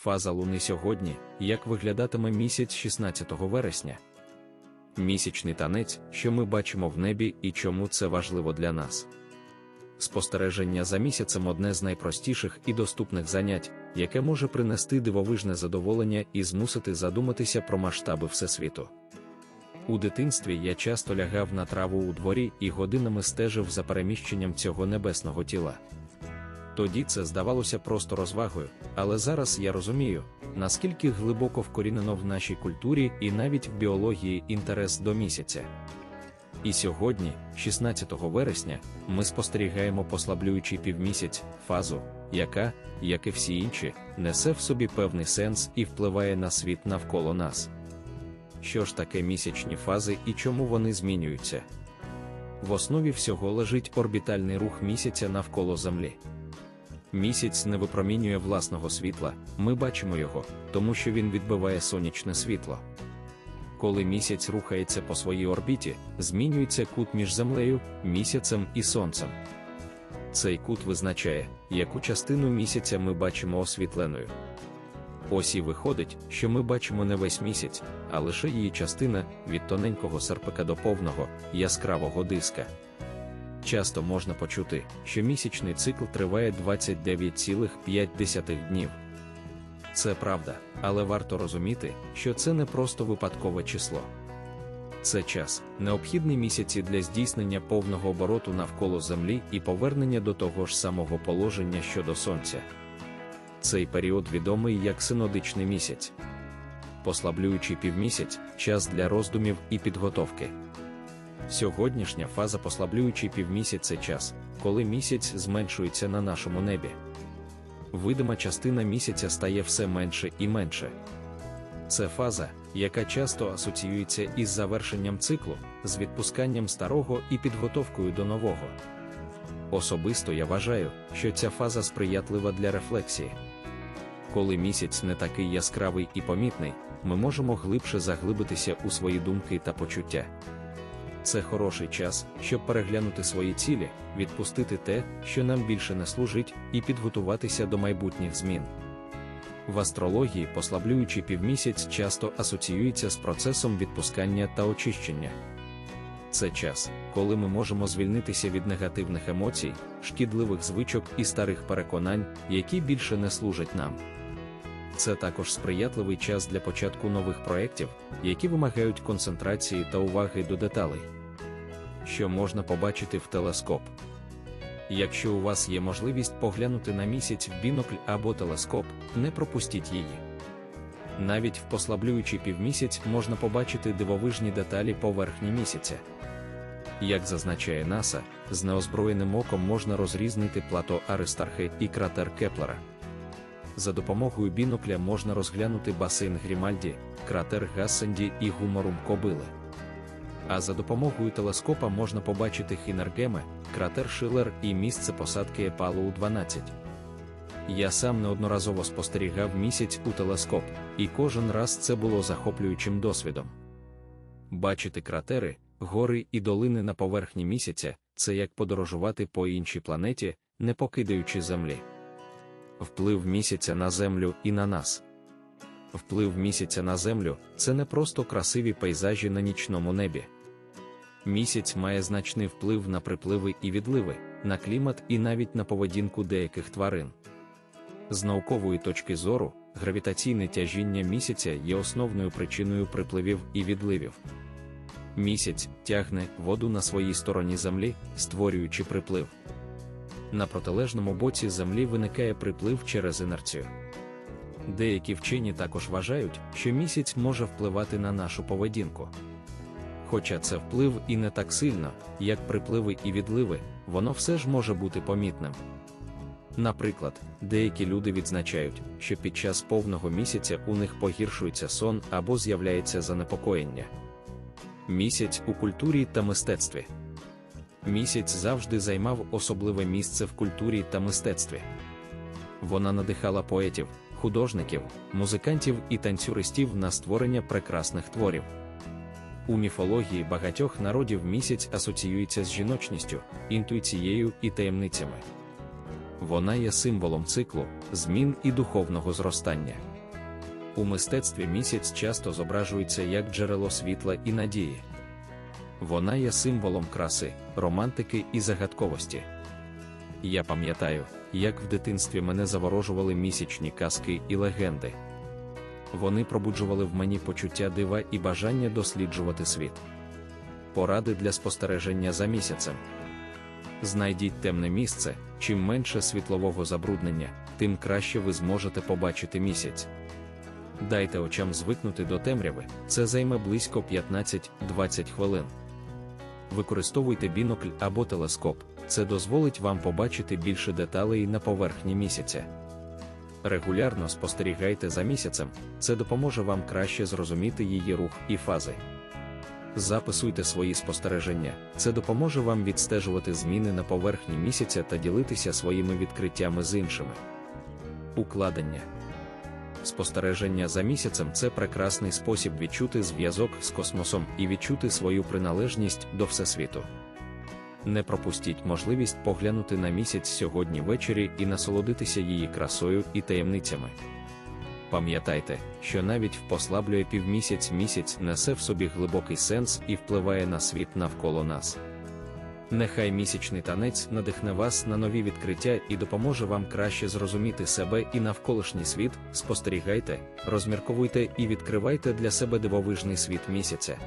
Фаза Луни сьогодні, як виглядатиме місяць 16 вересня. Місячний танець, що ми бачимо в небі і чому це важливо для нас. Спостереження за місяцем одне з найпростіших і доступних занять, яке може принести дивовижне задоволення і змусити задуматися про масштаби Всесвіту. У дитинстві я часто лягав на траву у дворі і годинами стежив за переміщенням цього небесного тіла. Тоді це здавалося просто розвагою, але зараз я розумію, наскільки глибоко вкорінено в нашій культурі і навіть в біології інтерес до місяця. І сьогодні, 16 вересня, ми спостерігаємо послаблюючий півмісяць, фазу, яка, як і всі інші, несе в собі певний сенс і впливає на світ навколо нас. Що ж таке місячні фази і чому вони змінюються? В основі всього лежить орбітальний рух місяця навколо Землі. Місяць не випромінює власного світла, ми бачимо його, тому що він відбиває сонячне світло. Коли місяць рухається по своїй орбіті, змінюється кут між Землею, місяцем і Сонцем. Цей кут визначає, яку частину місяця ми бачимо освітленою. Ось і виходить, що ми бачимо не весь місяць, а лише її частина від тоненького серпика до повного, яскравого диска. Часто можна почути, що місячний цикл триває 29,5 днів. Це правда, але варто розуміти, що це не просто випадкове число. Це час, необхідний місяці для здійснення повного обороту навколо Землі і повернення до того ж самого положення щодо Сонця. Цей період відомий як синодичний місяць. Послаблюючий півмісяць час для роздумів і підготовки. Сьогоднішня фаза послаблюючий півмісяць це час, коли місяць зменшується на нашому небі. Видима частина місяця стає все менше і менше. Це фаза, яка часто асоціюється із завершенням циклу, з відпусканням старого і підготовкою до нового. Особисто я вважаю, що ця фаза сприятлива для рефлексії. Коли місяць не такий яскравий і помітний, ми можемо глибше заглибитися у свої думки та почуття. Це хороший час, щоб переглянути свої цілі, відпустити те, що нам більше не служить, і підготуватися до майбутніх змін. В астрології послаблюючий півмісяць часто асоціюється з процесом відпускання та очищення. Це час, коли ми можемо звільнитися від негативних емоцій, шкідливих звичок і старих переконань, які більше не служать нам. Це також сприятливий час для початку нових проєктів, які вимагають концентрації та уваги до деталей. Що можна побачити в телескоп. Якщо у вас є можливість поглянути на місяць в бінокль або телескоп, не пропустіть її. Навіть в послаблюючий півмісяць можна побачити дивовижні деталі поверхні місяця. Як зазначає НАСА, з неозброєним оком можна розрізнити плато Аристархи і кратер Кеплера. За допомогою бінокля можна розглянути басейн Грімальді, кратер Гассенді і гуморум Кобили. А за допомогою телескопа можна побачити Хінергеми, кратер Шилер і місце посадки Епалу 12. Я сам неодноразово спостерігав місяць у телескоп, і кожен раз це було захоплюючим досвідом. Бачити кратери, гори і долини на поверхні місяця це як подорожувати по іншій планеті, не покидаючи Землі. Вплив місяця на Землю і на нас. Вплив місяця на Землю це не просто красиві пейзажі на нічному небі. Місяць має значний вплив на припливи і відливи, на клімат і навіть на поведінку деяких тварин. З наукової точки зору, гравітаційне тяжіння місяця є основною причиною припливів і відливів. Місяць тягне воду на своїй стороні Землі, створюючи приплив. На протилежному боці Землі виникає приплив через інерцію. Деякі вчені також вважають, що місяць може впливати на нашу поведінку. Хоча це вплив і не так сильно, як припливи і відливи, воно все ж може бути помітним. Наприклад, деякі люди відзначають, що під час повного місяця у них погіршується сон або з'являється занепокоєння. Місяць у культурі та мистецтві. Місяць завжди займав особливе місце в культурі та мистецтві. Вона надихала поетів, художників, музикантів і танцюристів на створення прекрасних творів. У міфології багатьох народів місяць асоціюється з жіночністю, інтуїцією і таємницями. вона є символом циклу, змін і духовного зростання. У мистецтві місяць часто зображується як джерело світла і надії. Вона є символом краси, романтики і загадковості. Я пам'ятаю, як в дитинстві мене заворожували місячні казки і легенди. Вони пробуджували в мені почуття дива і бажання досліджувати світ. Поради для спостереження за місяцем. Знайдіть темне місце, чим менше світлового забруднення, тим краще ви зможете побачити місяць. Дайте очам звикнути до темряви, це займе близько 15-20 хвилин. Використовуйте бінокль або телескоп, це дозволить вам побачити більше деталей на поверхні місяця. Регулярно спостерігайте за місяцем, це допоможе вам краще зрозуміти її рух і фази. Записуйте свої спостереження, це допоможе вам відстежувати зміни на поверхні місяця та ділитися своїми відкриттями з іншими. Укладення Спостереження за місяцем це прекрасний спосіб відчути зв'язок з космосом і відчути свою приналежність до Всесвіту. Не пропустіть можливість поглянути на місяць сьогодні ввечері і насолодитися її красою і таємницями. Пам'ятайте, що навіть в послаблює півмісяць місяць несе в собі глибокий сенс і впливає на світ навколо нас. Нехай місячний танець надихне вас на нові відкриття і допоможе вам краще зрозуміти себе і навколишній світ, спостерігайте, розмірковуйте і відкривайте для себе дивовижний світ місяця.